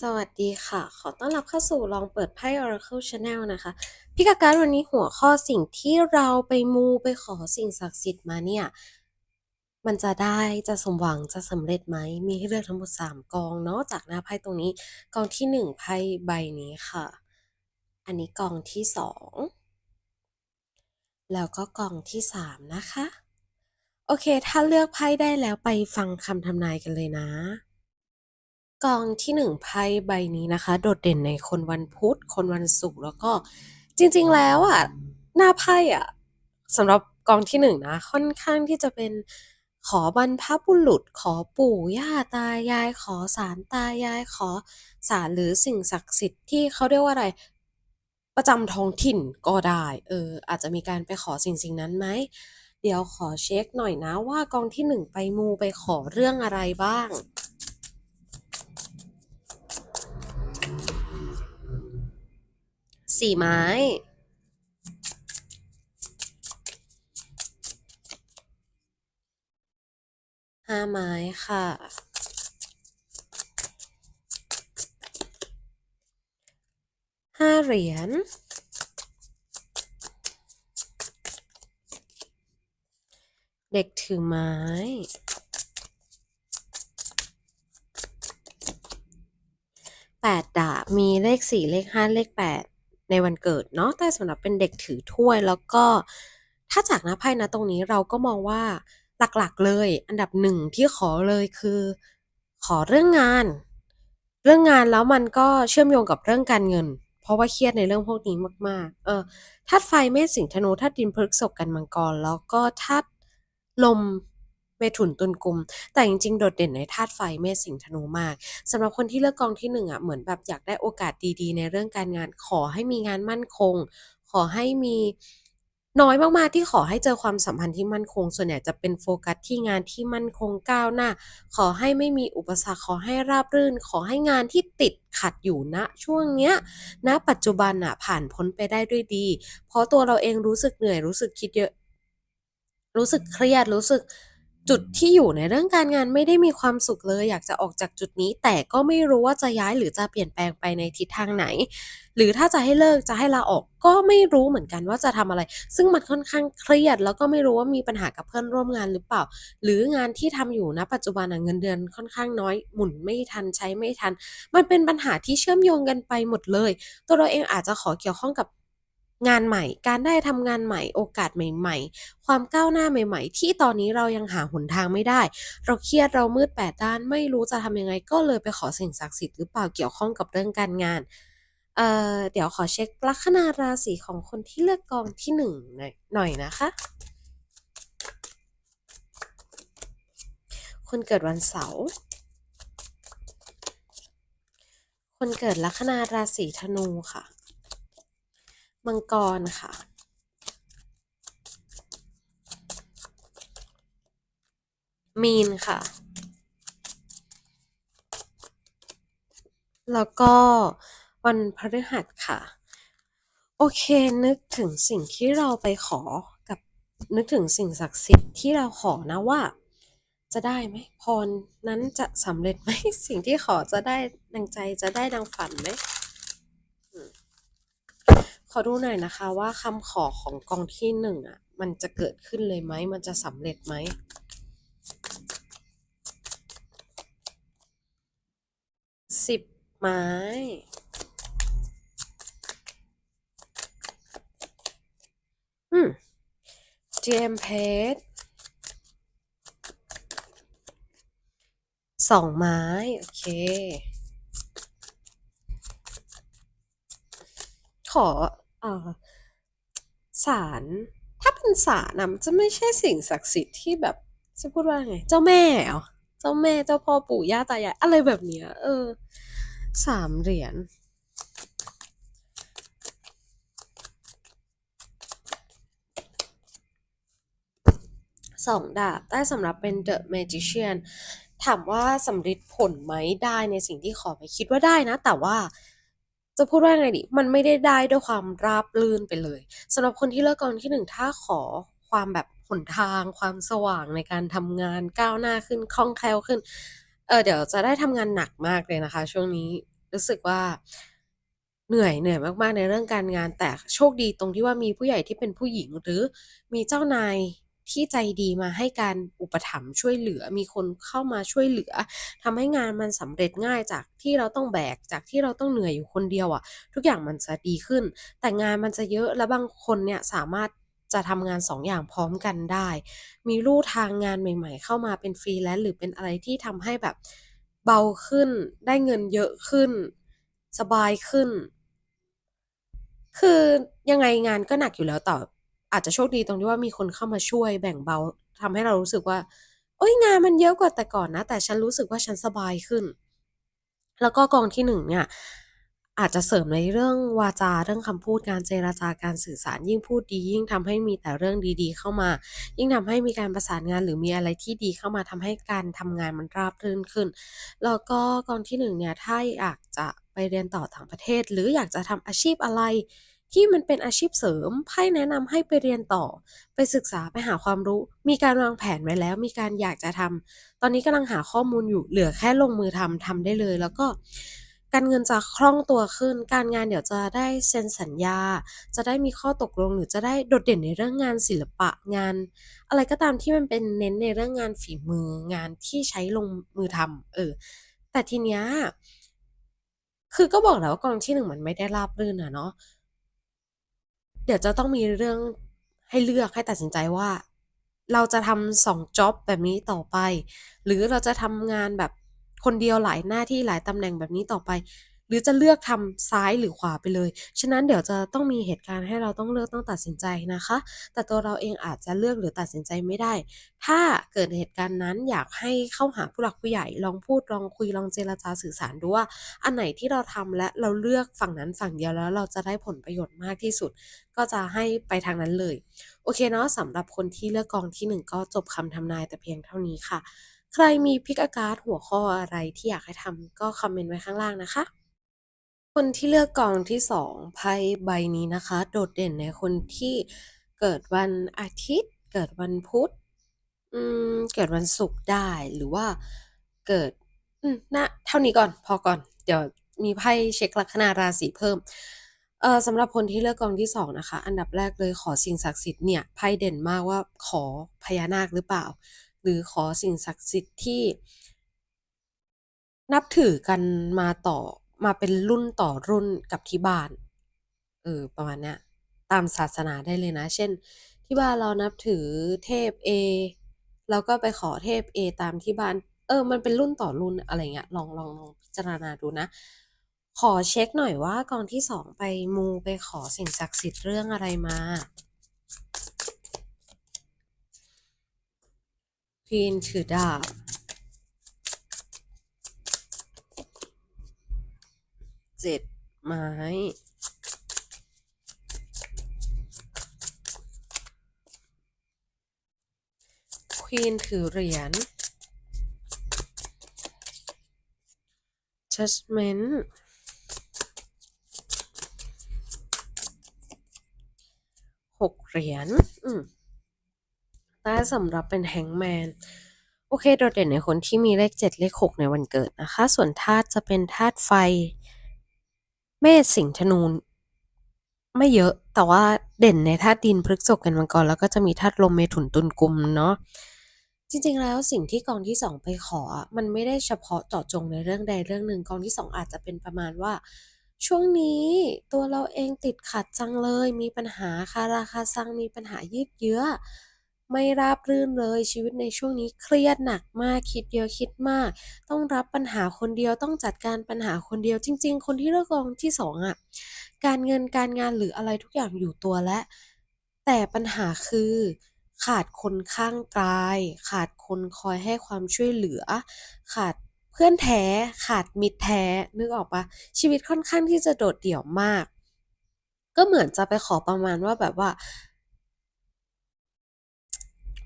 สวัสดีค่ะ ขอต้อนรับเข้าสู่ลองเปิดไพ่ Oracle Channel นะคะพี่กาการวันนี้หัวข้อสิ่งที่เราไปมูไปขอสิ่งศักดิ์สิทธิ์มาเนี่ย มันจะได้จะสมหวังจะสำเร็จไหม มีให้เลือกทั้งหมด 3 กองเนาะจากหน้าไพ่ตรงนี้ กองที่ 1 ไพ่ใบนี้ค่ะ อันนี้กองที่ 2 แล้วก็กองที่ 3 นะคะ โอเค ถ้าเลือกไพ่ได้แล้วไปฟังคำทำนายกันเลยนะ กองที่หนึ่งไพ่ใบนี้นะคะ โดดเด่นในคนวันพุธ คนวันศุกร์แล้วก็จริงๆแล้วอะหน้าไพ่อะสำหรับกองที่หนึ่งนะ ค่อนข้างที่จะเป็นขอบรรพบุรุษ ขอปู่ย่าตายาย ขอสารตายาย ขอสารหรือสิ่งศักดิ์สิทธิ์ที่เขาเรียกว่าอะไรประจำท้องถิ่นก็ได้เอออาจจะมีการไปขอสิ่งสิ่งนั้นไหมเดี๋ยวขอเช็คหน่อยนะว่ากองที่หนึ่งไปมูไปขอเรื่องอะไรบ้าง สี่ไม้ ห้าไม้ค่ะ ห้าเหรียญ เด็กถือไม้แปดดาบมีเลขสี่เลขห้าเลขแปด ในวันเกิดเนาะแต่สำหรับเป็นเด็กถือถ้วยแล้วก็ถ้าจากหน้าไพ่นะตรงนี้เราก็มองว่าหลักๆเลย อันดับหนึ่งที่ขอเลยคือ ขอเรื่องงาน เรื่องงานแล้วมันก็เชื่อมโยงกับเรื่องการเงิน เพราะว่าเครียดในเรื่องพวกนี้มาก ๆ เออธาตุไฟเมษสิงห์ธนูธาตุดินพฤกษภกันมังกรแล้วก็ธาตุลม เมถุนตุลกุม แต่จริงๆ โดดเด่นในธาตุไฟเมษสิงห์ธนูมากสำหรับคนที่เลือกกองที่หนึ่งอะเหมือนแบบอยากได้โอกาสดีๆ ในเรื่องการงานขอให้มีงานมั่นคง ขอให้มีน้อยมากๆที่ขอให้เจอความสัมพันธ์ที่มั่นคง ส่วนใหญ่จะเป็นโฟกัสที่งานที่มั่นคงก้าวหน้า ขอให้ไม่มีอุปสรรคขอให้ราบรื่น ขอให้งานที่ติดขัดอยู่ณช่วงเนี้ยณปัจจุบันอะผ่านพ้นไปได้ด้วยดี เพราะตัวเราเองรู้สึกเหนื่อยรู้สึกคิดเยอะ รู้สึกเครียดรู้สึก จุดที่อยู่ในเรื่องการงานไม่ได้มีความสุขเลย อยากจะออกจากจุดนี้ แต่ก็ไม่รู้ว่าจะย้ายหรือจะเปลี่ยนแปลงไปในทิศทางไหน หรือถ้าจะให้เลิกจะให้ลาออกก็ไม่รู้เหมือนกันว่าจะทำอะไร ซึ่งมันค่อนข้างเครียด แล้วก็ไม่รู้ว่ามีปัญหากับเพื่อนร่วมงานหรือเปล่า หรืองานที่ทำอยู่ณปัจจุบันเงินเดือนค่อนข้างน้อย หมุนไม่ทันใช้ไม่ทัน มันเป็นปัญหาที่เชื่อมโยงกันไปหมดเลย ตัวเราเองอาจจะขอเกี่ยวข้องกับ งานใหม่ การได้ทำงานใหม่ โอกาสใหม่ ๆ ความก้าวหน้าใหม่ ๆ ที่ตอนนี้เรายังหาหนทางไม่ได้ เราเครียดเรามืดแปดด้านไม่รู้จะทำยังไง ก็เลยไปขอสิ่งศักดิ์สิทธิ์หรือเปล่าเกี่ยวข้องกับเรื่องการงานเอ่อเดี๋ยวขอเช็คลัคนาราศีของคนที่เลือกกองที่หนึ่งหน่อยหน่อยนะคะ คนเกิดวันเสาร์คนเกิดลัคนาราศีธนูค่ะ มังกรค่ะ มีนค่ะ แล้วก็วันพฤหัสค่ะ โอเคนึกถึงสิ่งที่เราไปขอกับนึกถึงสิ่งศักดิ์สิทธิ์ที่เราขอนะว่า จะได้ไหมพรนั้นจะสำเร็จไหมสิ่งที่ขอจะได้ดังใจจะได้ดังฝันไหม ขอดูหน่อยนะคะว่าคำขอของกองที่หนึ่งอะ มันจะเกิดขึ้นเลยไหม มันจะสำเร็จไหมสิบไม้อืม GM p a g e สองไม้ โอเค ขอ เอ่อ ศาล ถ้าเป็นศาลนะมันจะไม่ใช่สิ่งศักดิ์สิทธิ์ที่แบบ จะพูดว่าไง เจ้าแม่เหรอ เจ้าแม่ เจ้าพ่อปู่ย่าตายาย อะไรแบบเนี้ย เออ สามเหรียญ สองดาบ ได้สำหรับเป็น The Magician ถามว่าสำเร็จผลไหมได้ในสิ่งที่ขอไปคิดว่าได้นะ แต่ว่า จะพูดว่าไงดี มันไม่ได้ได้ด้วยความราบรื่นไปเลยสำหรับคนที่เลือกกองที่หนึ่งถ้าขอความแบบหนทาง ความสว่างในการทำงานก้าวหน้าขึ้นคล่องแคล่วขึ้น เออเดี๋ยวจะได้ทำงานหนักมากเลยนะคะ ช่วงนี้รู้สึกว่าเหนื่อยเหนื่อยมากๆในเรื่องการงานแต่โชคดีตรงที่ว่ามีผู้ใหญ่ที่เป็นผู้หญิงหรือมีเจ้านาย ที่ใจดีมาให้การอุปถัมภ์ช่วยเหลือมีคนเข้ามาช่วยเหลือทำให้งานมันสำเร็จง่ายจากที่เราต้องแบกจากที่เราต้องเหนื่อยอยู่คนเดียวอะทุกอย่างมันจะดีขึ้น แต่งานมันจะเยอะและบางคนเนี่ยสามารถจะทำงาน2ออย่างพร้อมกันได้ มีลู่ทางงานใหม่ๆ เข้ามาเป็น Freelance หรือเป็นอะไรที่ทำให้แบบเบาขึ้น ได้เงินเยอะขึ้น สบายขึ้น คือยังไงงานก็หนักอยู่แล้วแต่ อาจจะโชคดีตรงที่ว่ามีคนเข้ามาช่วยแบ่งเบาทำให้เรารู้สึกว่าเฮ้ยงานมันเยอะกว่าแต่ก่อนนะ แต่ฉันรู้สึกว่าฉันสบายขึ้น แล้วก็กองที่1เนี่ยอาจจะเสริมในเรื่องวาจาเรื่องคำพูดการเจรจาการสื่อสารยิ่งพูดดี ยิ่งทำให้มีแต่เรื่องดีๆ เข้ามา ยิ่งทำให้มีการประสานงานหรือมีอะไรที่ดีเข้ามาทำให้การทำงานมันราบรื่นขึ้น แล้วก็กองที่1เนี่ยถ้าอยากจะไปเรียนต่อต่างประเทศ หรืออยากจะทำอาชีพอะไร ที่มันเป็นอาชีพเสริมไพ่แนะนำให้ไปเรียนต่อ ไปศึกษาไปหาความรู้ มีการวางแผนไว้แล้ว มีการอยากจะทำตอนนี้กำลังหาข้อมูลอยู่เหลือแค่ลงมือทำทำได้เลย แล้วก็การเงินจะคล่องตัวขึ้น การงานเดี๋ยวจะได้เซ็นสัญญา จะได้มีข้อตกลงหรือจะได้โดดเด่นในเรื่องงานศิลปะงาน อะไรก็ตามที่มันเป็นเน้นในเรื่องงานฝีมืองานที่ใช้ลงมือทำเออ แต่ทีเนี้ยคือก็บอกแล้วว่ากองที่1มันไม่ได้ราบรื่นอะเนาะ เดี๋ยวจะต้องมีเรื่องให้เลือกให้ตัดสินใจว่า เราจะทำสองจ็อบแบบนี้ต่อไป หรือเราจะทำงานแบบคนเดียวหลายหน้าที่หลายตำแหน่งแบบนี้ต่อไป หรือจะเลือกทำซ้ายหรือขวาไปเลย ฉะนั้นเดี๋ยวจะต้องมีเหตุการณ์ให้เราต้องเลือกต้องตัดสินใจนะคะ แต่ตัวเราเองอาจจะเลือกหรือตัดสินใจไม่ได้ ถ้าเกิดเหตุการณ์นั้นอยากให้เข้าหาผู้หลักผู้ใหญ่ลองพูดลองคุยลองเจรจาสื่อสารดูว่า อันไหนที่เราทำและเราเลือกฝั่งนั้นฝั่งเดียวแล้วเราจะได้ผลประโยชน์มากที่สุด ก็จะให้ไปทางนั้นเลย โอเคเนาะสำหรับคนที่เลือกกองที่ 1 ก็จบคำทำนายแต่เพียงเท่านี้ค่ะ ใครมี Pick a Card หัวข้ออะไรที่อยากให้ทำก็คอมเมนต์ไว้ข้างล่างนะคะ คนที่เลือกกองที่2ไพ่ใบนี้นะคะ โดดเด่นในคนที่เกิดวันอาทิตย์ เกิดวันพุธเกิดวันศุกร์ได้หรือว่าเกิดอืมณเท่านี้ก่อนพอก่อน เดี๋ยวมีไพ่เช็กลัคนาราศีเพิ่มเออสำหรับคนที่เลือกกองที่2นะคะ อันดับแรกเลยขอสิ่งศักดิ์สิทธิ์เนี่ยไพ่เด่นมากว่าขอพญานาคหรือเปล่า หรือขอสิ่งศักดิ์สิทธิ์ที่ นับถือกันมาต่อ มาเป็นรุ่นต่อรุ่นกับที่บ้านเออประมาณเนี้ยตามศาสนาได้เลยนะ เช่น ที่บ้านเรานับถือเทพเอเราก็ไปขอเทพเอตามที่บ้าน เออ มันเป็นรุ่นต่อรุ่นอะไรเงี้ยลองลองลองพิจารณาดูนะ ขอเช็กหน่อยว่ากองที่2ไปมูไปขอสิ่งศักดิ์สิทธิ์เรื่องอะไรมา Queen ถือดาบ 7ไม้ Queen ถือเหรียญ Judgment 6เหรียญอืมแต่สำหรับเป็น Hangman โอเค โดดเด่นในคนที่มีเลข7เลข6ในวันเกิดนะคะ ส่วนธาตุจะเป็นธาตุไฟ เมษสิงห์ธนูไม่เยอะแต่ว่าเด่นในธาตุดินพฤกษกันมังกรแล้วก็จะมีธาตุลมเมถุนตุลกุมเนาะจริงๆ แล้วสิ่งที่กองที่2ไปขอ มันไม่ได้เฉพาะเจาะจงในเรื่องใดเรื่องหนึ่งกองที่2อาจจะเป็นประมาณว่า ช่วงนี้ตัวเราเองติดขัดจังเลย มีปัญหาคาราคาซังมีปัญหายืดเยื้อ ไม่ราบรื่นเลยชีวิตในช่วงนี้เครียดหนักมากคิดเยอะคิดมาก ต้องรับปัญหาคนเดียวต้องจัดการปัญหาคนเดียวจริง ๆ คนที่เลือกกองที่2องอะการเงินการงานหรืออะไรทุกอย่างอยู่ตัวแล้วแต่ปัญหาคือขาดคนข้างกาย ขาดคนคอยให้ความช่วยเหลือ ขาดเพื่อนแท้ขาดมิตรแท้นึกออกปล่า?ชีวิตค่อนข้างที่จะโดดเดี่ยวมาก ก็เหมือนจะไปขอประมาณว่าแบบว่า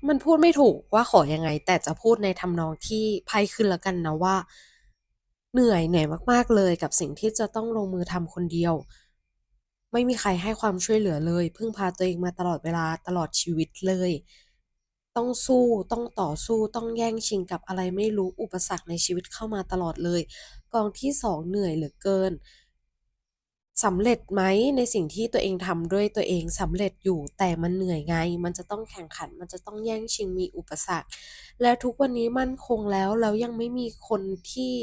มันพูดไม่ถูกว่าขออยังไง แต่จะพูดในทำนองที่ไพ่ขึ้นแล้วกันนะว่า เหนื่อยเหนื่อยมากๆเลยกับสิ่งที่จะต้องลงมือทำคนเดียว ไม่มีใครให้ความช่วยเหลือเลยพึ่งพาตัวเองมาตลอดเวลาตลอดชีวิตเลย ต้องสู้ต้องต่อสู้ต้องแย่งชิงกับอะไรไม่รู้อุปสรรคในชีวิตเข้ามาตลอดเลย กองที่สองเหนื่อยเหลือเกิน สำเร็จไหมในสิ่งที่ตัวเองทำด้วยตัวเองสำเร็จอยู่แต่มันเหนื่อยไง มันจะต้องแข่งขัน มันจะต้องแย่งชิงมีอุปสรรค และทุกวันนี้มั่นคงแล้วแล้วยังไม่มีคนที่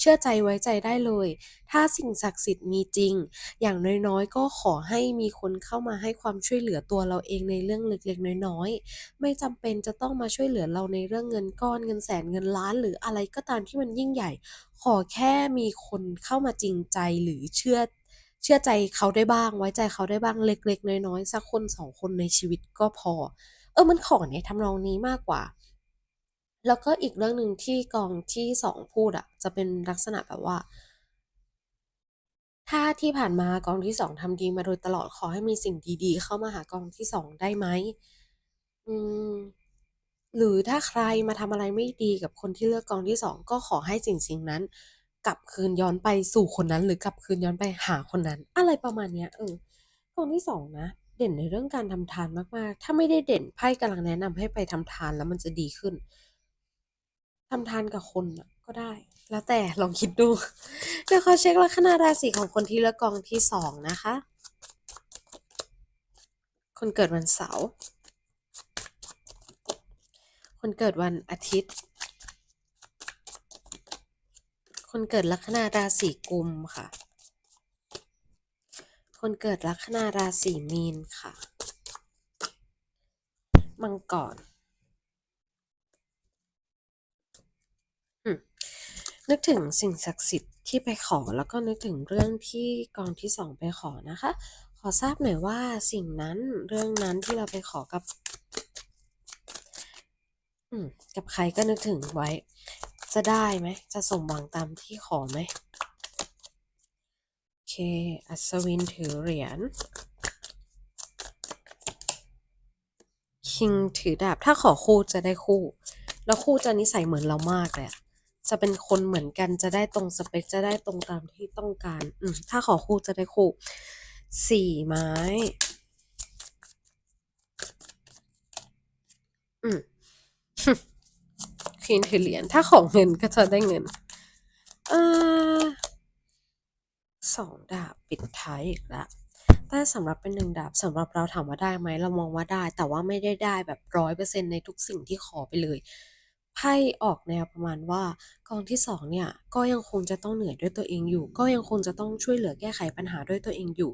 เชื่อใจไว้ใจได้เลย ถ้าสิ่งศักดิ์สิทธิ์มีจริง อย่างน้อยๆ ก็ขอให้มีคนเข้ามาให้ความช่วยเหลือตัวเราเองในเรื่องเล็กๆ น้อยๆ ไม่จำเป็นจะต้องมาช่วยเหลือเราในเรื่องเงินก้อนเงินแสนเงินล้าน หรืออะไรก็ตามที่มันยิ่งใหญ่ ขอแค่มีคนเข้ามาจริงใจหรือเชื่อ เชื่อใจเขาได้บ้าง ไว้ใจเขาได้บ้างเล็ก ๆ น้อยๆสักคนสองคนในชีวิตก็พอ เออมันขอในทำนองนี้มากกว่า แล้วก็อีกเรื่องหนึ่งที่กองที่สองพูดอะจะเป็นลักษณะแบบว่า ถ้าที่ผ่านมากองที่สองทำดีมาโดยตลอดขอให้มีสิ่งดีๆ เข้ามาหากองที่สองได้ไหมอืมหรือถ้าใครมาทำอะไรไม่ดีกับคนที่เลือกกองที่สองก็ขอให้สิ่งสิ่งนั้น กลับคืนย้อนไปสู่คนนั้น หรือกลับคืนย้อนไปหาคนนั้น อะไรประมาณเนี้ยเออกองที่สองนะเด่นในเรื่องการทำทานมาก ๆ ถ้าไม่ได้เด่นไพ่กำลังแนะนำให้ไปทำทานแล้วมันจะดีขึ้นทำทานกับคนนะก็ได้ แล้วแต่ลองคิดดูเดี๋ยวขอเช็คลัคนาราศีของคนที่เลือกกองที่สองนะคะ คนเกิดวันเสาร์ คนเกิดวันอาทิตย์ คนเกิดลัคนาราศีกุมค่ะ คนเกิดลัคนาราศีมีนค่ะ มังกรนึกถึงสิ่งศักดิ์สิทธิ์ที่ไปขอแล้วก็นึกถึงเรื่องที่กองที่สองไปขอนะคะ ขอทราบหน่อยว่าสิ่งนั้นเรื่องนั้นที่เราไปขอกับกับใครก็นึกถึงไว้ จะได้ไหม จะสมหวังตามที่ขอไหม โอเค อัศวินถือเหรียญ คิงถือดาบ ถ้าขอคู่จะได้คู่ แล้วคู่จะนิสัยเหมือนเรามากเลยจะเป็นคนเหมือนกัน จะได้ตรงสเปค จะได้ตรงตามที่ต้องการ อืม ถ้าขอคู่จะได้คู่ สี่ไม้ อืม ควีนถือเหรียญถ้าของเงินก็จะได้เงินอสองดาบปิดท้ายอีกล้วแต่สำหรับเป็นหนึ่งดาบสำหรับเราถามว่าได้ไหมเรามองว่าได้ แต่ว่าไม่ได้ได้แบบร้อยเปอร์เซ็นในทุกสิ่งที่ขอไปเลยไพ่ออกแนวประมาณว่ากองที่สองเนี่ยก็ยังคงจะต้องเหนื่อยด้วยตัวเองอยู่ ก็ยังคงจะต้องช่วยเหลือแก้ไขปัญหาด้วยตัวเองอยู่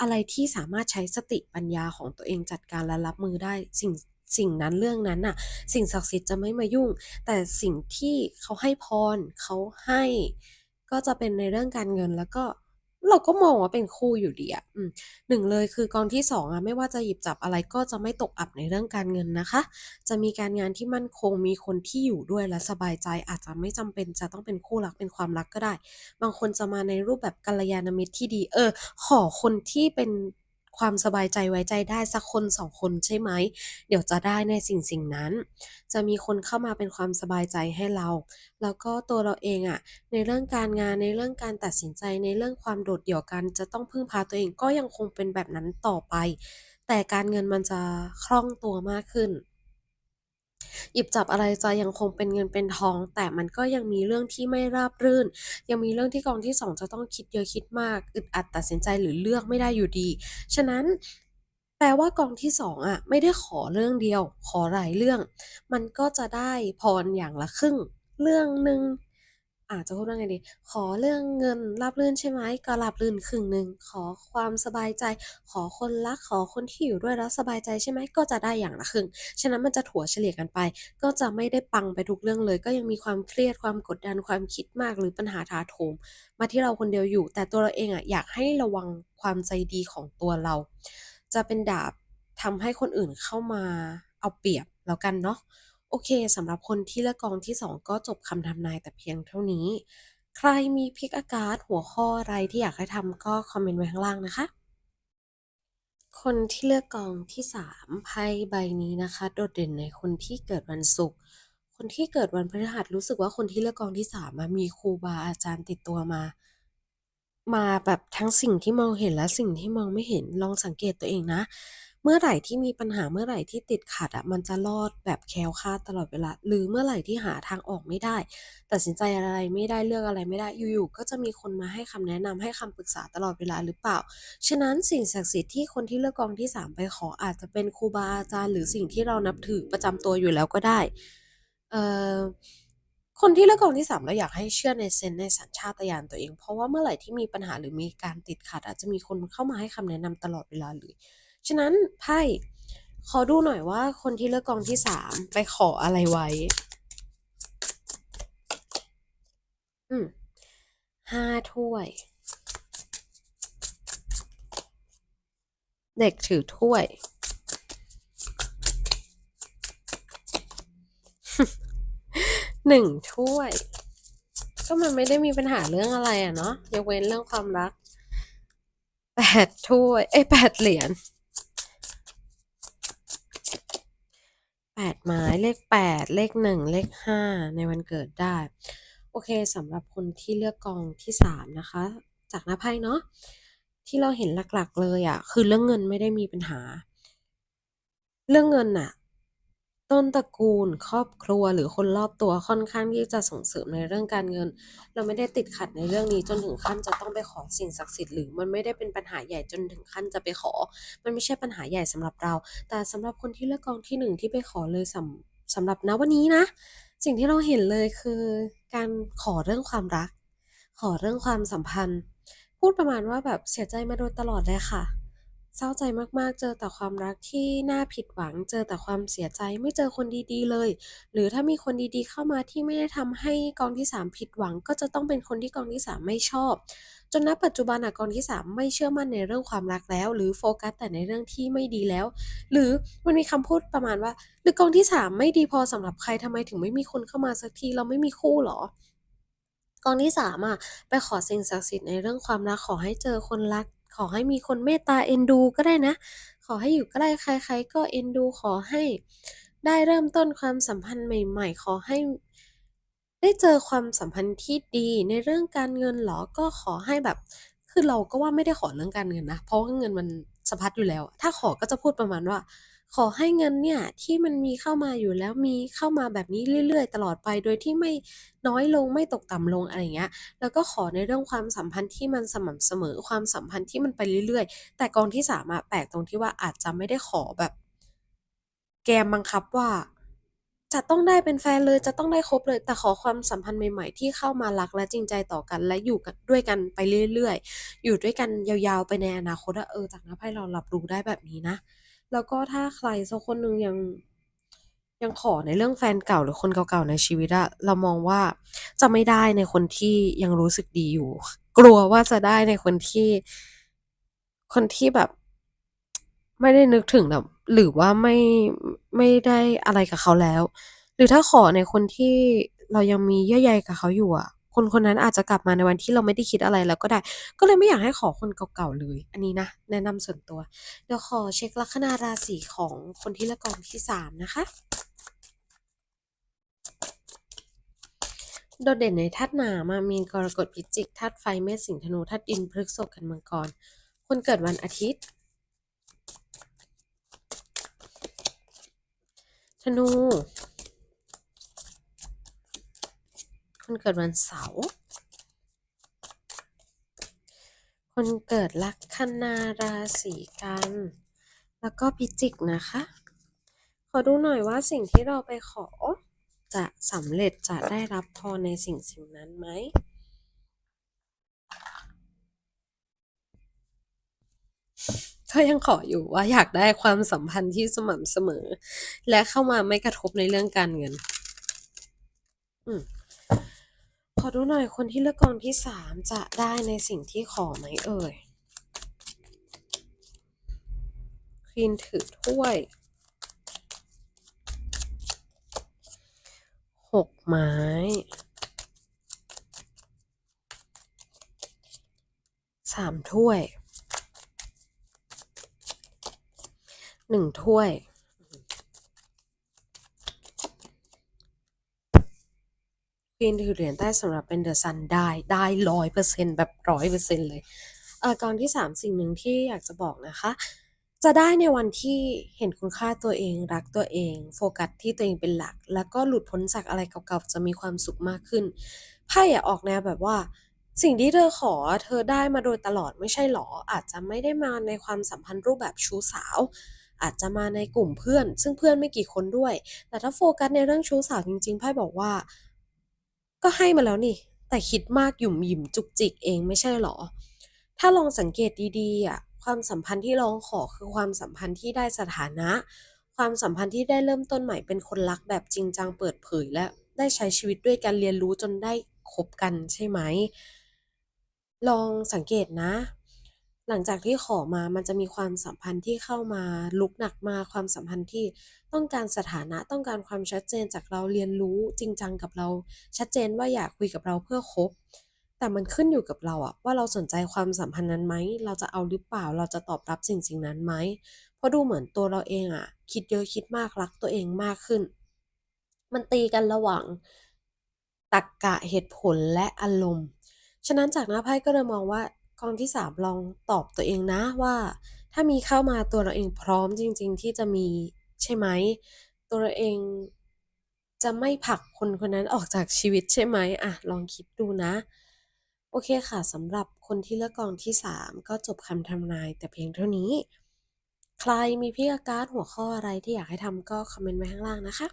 อะไรที่สามารถใช้สติปัญญาของตัวเองจัดการและรับมือได้สิ่ง สิ่งนั้นเรื่องนั้นน่ะ สิ่งศักดิ์สิทธิ์จะไม่มายุ่ง แต่สิ่งที่เขาให้พรเขาให้ ก็จะเป็นในเรื่องการเงินแล้วก็เราก็มองว่าเป็นคู่อยู่ดีอะหนึ่งเลยคือกองที่สองอะไม่ว่าจะหยิบจับอะไรก็จะไม่ตกอับในเรื่องการเงินนะคะ จะมีการงานที่มั่นคงมีคนที่อยู่ด้วยและสบายใจ อาจจะไม่จำเป็นจะต้องเป็นคู่รักเป็นความรักก็ได้ บางคนจะมาในรูปแบบกัลยาณมิตรที่ดี เออ ขอคนที่เป็น ความสบายใจไว้ใจได้สักคนสองคนใช่ไหม เดี๋ยวจะได้ในสิ่งสิ่งนั้น จะมีคนเข้ามาเป็นความสบายใจให้เรา แล้วก็ตัวเราเองอะในเรื่องการงานในเรื่องการตัดสินใจในเรื่องความโดดเดี่ยวกันจะต้องพึ่งพาตัวเองก็ยังคงเป็นแบบนั้นต่อไป แต่การเงินมันจะคล่องตัวมากขึ้น หยิบจับอะไรจะยังคงเป็นเงินเป็นทอง แต่มันก็ยังมีเรื่องที่ไม่ราบรื่น ยังมีเรื่องที่กองที่สองจะต้องคิดเยอะคิดมากอึดอัดตัดสินใจหรือเลือกไม่ได้อยู่ดี ฉะนั้นแปลว่ากองที่สองอะไม่ได้ขอเรื่องเดียว ขอหลายเรื่อง มันก็จะได้พรอย่างละครึ่ง เรื่องหนึ่ง อาจจะพูดว่าไงดี ขอเรื่องเงินราบรื่นใช่ไหมก็ราบรื่นครึ่งหนึ่งขอความสบายใจ ขอคนรักขอคนที่อยู่ด้วยแล้วสบายใจใช่ไหมก็จะได้อย่างละครึ่งฉะนั้นมันจะถั่วเฉลี่ยกันไป ก็จะไม่ได้ปังไปทุกเรื่องเลย ก็ยังมีความเครียดความกดดันความคิดมากหรือปัญหาถาโถมมาที่เราคนเดียวอยู่ แต่ตัวเราเองอะอยากให้ระวังความใจดีของตัวเรา จะเป็นดาบทำให้คนอื่นเข้ามาเอาเปรียบแล้วกันเนาะ โอเคสำหรับคนที่เลือกกองที่ 2 ก็จบคำทำนายแต่เพียงเท่านี้ ใครมีพิกอากาศหัวข้ออะไรที่อยากให้ทำก็คอมเมนต์ไว้ข้างล่างนะคะ คนที่เลือกกองที่ 3 ไพ่ใบนี้นะคะ โดดเด่นในคนที่เกิดวันศุกร์คนที่เกิดวันพฤหัสรู้สึกว่าคนที่เลือกกองที่สามมีครูบาอาจารย์ติดตัวมา มาแบบทั้งสิ่งที่มองเห็นและสิ่งที่มองไม่เห็นลองสังเกตตัวเองนะ เมื่อไหร่ที่มีปัญหาเมื่อไหร่ที่ติดขัดอะมันจะรอดแบบแคล้วคาดตลอดเวลา หรือเมื่อไหร่ที่หาทางออกไม่ได้ ตัดสินใจอะไรไม่ได้เลือกอะไรไม่ได้อยู่ๆก็จะมีคนมาให้คำแนะนำให้คำปรึกษาตลอดเวลาหรือเปล่า ฉะนั้นสิ่งศักดิ์สิทธิ์ที่คนที่เลือกกองที่ 3 ไปขออาจจะเป็นครูบาอาจารย์หรือสิ่งที่เรานับถือประจำตัวอยู่แล้วก็ได้เอ่อคนที่เลือกกองที่3เราอยากให้เชื่อในเซนในสัญชาตญาณตัวเอง เพราะว่าเมื่อไหร่ที่มีปัญหาหรือมีการติดขัด อาจจะมีคนเข้ามาให้คำแนะนำตลอดเวลาเลย ฉะนั้นไพ่ขอดูหน่อยว่าคนที่เลือกกองที่3ไปขออะไรไว้ อืมห้าถ้วย เด็กถือถ้วย หนึ่งถ้วย ก็มันไม่ได้มีปัญหาเรื่องอะไรอะเนาะยกเว้นเรื่องความรักแปดถ้วย เอ้ยแปดเหรียญ แปดไม้เลขแปดเลขหนึ่งเลขห้าในวันเกิดได้ โอเคสำหรับคนที่เลือกกองที่สามนะคะ จากหน้าไพ่เนาะที่เราเห็นหลักๆเลยอะคือเรื่องเงินไม่ได้มีปัญหา เรื่องเงินน่ะ ต้นตระกูล ครอบครัวหรือคนรอบตัวค่อนข้างที่จะส่งเสริมในเรื่องการเงิน เราไม่ได้ติดขัดในเรื่องนี้จนถึงขั้นจะต้องไปขอสิ่งศักดิ์สิทธิ์หรือมันไม่ได้เป็นปัญหาใหญ่จนถึงขั้นจะไปขอ มันไม่ใช่ปัญหาใหญ่สำหรับเรา แต่สำหรับคนที่เลือกกองที่หนึ่งที่ไปขอเลยสำสำหรับณวันนี้นะ สิ่งที่เราเห็นเลยคือ การขอเรื่องความรัก ขอเรื่องความสัมพันธ์ พูดประมาณว่าแบบเสียใจมาโดยตลอดเลยค่ะ เศร้าใจมากๆ เจอแต่ความรักที่น่าผิดหวัง เจอแต่ความเสียใจ ไม่เจอคนดีๆ เลย หรือถ้ามีคนดีๆ เข้ามาที่ไม่ได้ทำให้กองที่ 3 ผิดหวัง ก็จะต้องเป็นคนที่กองที่ 3 ไม่ชอบ จนณปัจจุบันอะกองที่ 3 ไม่เชื่อมั่นในเรื่องความรักแล้ว หรือโฟกัสแต่ในเรื่องที่ไม่ดีแล้ว หรือมันมีคำพูดประมาณว่า หรือกองที่ 3 ไม่ดีพอสำหรับใครทำไมถึงไม่มีคนเข้ามาสักทีเราไม่มีคู่หรอ กองที่สามอะไปขอสิ่งศักดิ์สิทธิ์ในเรื่องความรักขอให้เจอคนรัก ขอให้มีคนเมตตาเอ็นดูก็ได้นะ ขอให้อยู่ใกล้ใคร ๆ ก็เอ็นดูขอให้ได้เริ่มต้นความสัมพันธ์ใหม่ ๆ ขอให้ได้เจอความสัมพันธ์ที่ดีในเรื่องการเงินเหรอก็ขอให้แบบ คือเราก็ว่าไม่ได้ขอเรื่องการเงินนะ เพราะว่าเงินมันสะพัดอยู่แล้ว ถ้าขอก็จะพูดประมาณว่า ขอให้เงินเนี่ยที่มันมีเข้ามาอยู่แล้วมีเข้ามาแบบนี้เรื่อย ๆ ตลอดไป โดยที่ไม่น้อยลงไม่ตกต่ำลงอะไรเงี้ย แล้วก็ขอในเรื่องความสัมพันธ์ที่มันสม่ำเสมอความสัมพันธ์ที่มันไปเรื่อย ๆ แต่กองที่3อะแปลกตรงที่ว่าอาจจะไม่ได้ขอแบบ แกมบังคับว่าจะต้องได้เป็นแฟนเลยจะต้องได้คบเลย แต่ขอความสัมพันธ์ใหม่ๆ ที่เข้ามารักและจริงใจต่อกัน และอยู่กันด้วยกันไปเรื่อยๆ อยู่ด้วยกันยาวๆ ไปในอนาคตเออจากหน้าไพ่เรารับรู้ได้แบบนี้นะ แล้วก็ถ้าใครสักคนหนึ่งยังยังขอในเรื่องแฟนเก่าหรือคนเก่าๆในชีวิตอะเรามองว่าจะไม่ได้ในคนที่ยังรู้สึกดีอยู่ กลัวว่าจะได้ในคนที่ คนที่แบบ ไม่ได้นึกถึงแบบหรือว่าไม่ไม่ได้อะไรกับเขาแล้ว หรือถ้าขอในคนที่เรายังมีเยื่อใยกับเขาอยู่อะ คนคนนั้นอาจจะกลับมาในวันที่เราไม่ได้คิดอะไรแล้วก็ได้ ก็เลยไม่อยากให้ขอคนเก่าๆเลย อันนี้นะ แนะนำส่วนตัว เดี๋ยวขอเช็คลัคนาราศีของคนที่ลือกองที่3นะคะ โดดเด่นในธาตุน้ำมีนกรกฎพิจิกธาตุไฟเมษสิงห์ธนูธาตุดินพฤกษภกันมังกรคนเกิดวันอาทิตย์ธนู คนเกิดวันเสาร์คนเกิดลัคนาราศีกัน แล้วก็พิจิกนะคะ ขอดูหน่อยว่าสิ่งที่เราไปขอ จะสำเร็จจะได้รับพรในสิ่งสิ่งนั้นไหมก็ยังขออยู่ว่าอยากได้ความสัมพันธ์ที่สม่ำเสมอ และเข้ามาไม่กระทบในเรื่องการเงิน อืม ขอดูหน่อยคนที่เลือกกองที่3จะได้ในสิ่งที่ขอไหมเอ่ยควีนถือถ้วย6ไม้3ถ้วย1ถ้วย ควีนถือเหรียญใต้สำหรับเป็น The Sun ได้ได้100%แบบ100%เปอร์เซ็นเลยเอ่อกองที่3สิ่งหนึ่งที่อยากจะบอกนะคะ จะได้ในวันที่เห็นคุณค่าตัวเองรักตัวเอง โฟกัสที่ตัวเองเป็นหลัก แล้วก็หลุดพ้นจากอะไรเก่าๆจะมีความสุขมากขึ้นไพ่อะออกแนวแบบว่าสิ่งที่เธอขอเธอได้มาโดยตลอดไม่ใช่หรอ อาจจะไม่ได้มาในความสัมพันธ์รูปแบบชู้สาว อาจจะมาในกลุ่มเพื่อน ซึ่งเพื่อนไม่กี่คนด้วย แต่ถ้าโฟกัสในเรื่องชู้สาวจริงๆไพ่บอกว่า ก็ให้มาแล้วนี่ แต่คิดมากหยุ่มหยิมจุกจิกเองไม่ใช่หรอ ถ้าลองสังเกตดีๆอะความสัมพันธ์ที่ร้องขอคือความสัมพันธ์ที่ได้สถานะ ความสัมพันธ์ที่ได้เริ่มต้นใหม่เป็นคนรักแบบจริงจังเปิดเผยและได้ใช้ชีวิตด้วยกันเรียนรู้จนได้คบกันใช่ไหม ลองสังเกตนะ หลังจากที่ขอมามันจะมีความสัมพันธ์ที่เข้ามารุกหนักมาความสัมพันธ์ที่ ต้องการสถานะต้องการความชัดเจนจากเราเรียนรู้จริงจังกับเรา ชัดเจนว่าอยากคุยกับเราเพื่อคบ แต่มันขึ้นอยู่กับเราอะว่าเราสนใจความสัมพันธ์นั้นไหมเราจะเอาหรือเปล่าเราจะตอบรับสิ่งๆนั้นไหมเพราะดูเหมือนตัวเราเองอะคิดเยอะคิดมากรักตัวเองมากขึ้น มันตีกันระหว่างตรรกะเหตุผลและอารมณ์ ฉะนั้นจากหน้าไพ่ก็เลยมองว่ากองที่ 3 ลองตอบตัวเองนะว่า ถ้ามีเข้ามาตัวเราเองพร้อมจริง ๆ ที่จะมี ใช่ไหม ตัวเราเองจะไม่ผลักคนคนนั้นออกจากชีวิตใช่ไหมอะลองคิดดูนะ โอเคค่ะสำหรับคนที่เลือกกองที่ 3 ก็จบคำทำนายแต่เพียงเท่านี้ ใครมีพิกาการหัวข้ออะไรที่อยากให้ทำก็คอมเมนต์ไว้ข้างล่างนะคะ